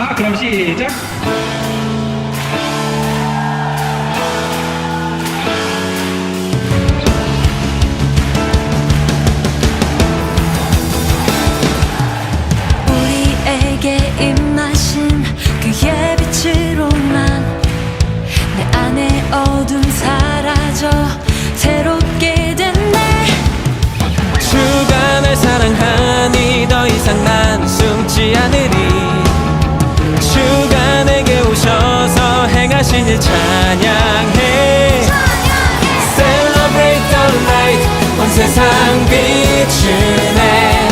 자, 그럼 시작. 우리에게 입마신 그의 빛으로 난내 안에 어둠 사라져 새롭게 됐네 주가 날 사랑하니 더 이상 난 숨지 않으리 찬양해 Celebrate the light 온 세상 비추네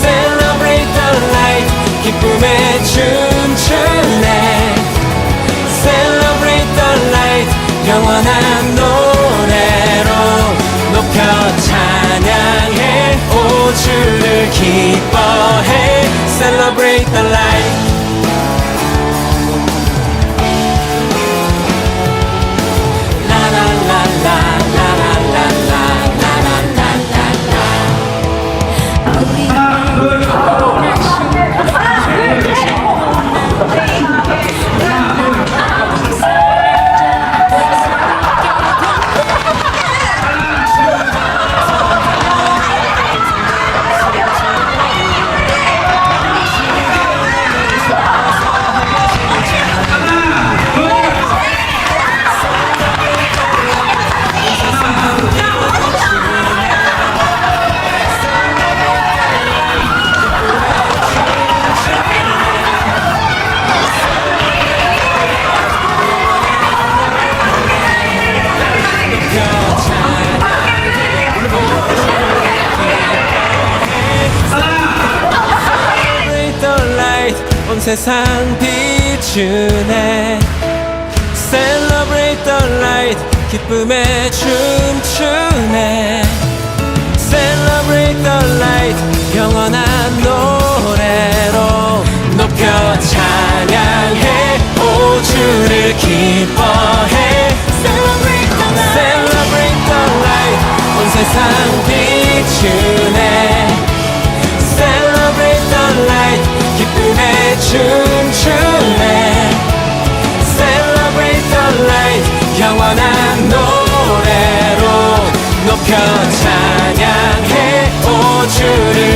Celebrate the light 기쁨에 춤추네 Celebrate the light 영원한 세상 비추네 Celebrate the light 기쁨에 춤추네 Celebrate the 영원한 노래로 높여 찬양해 오 주를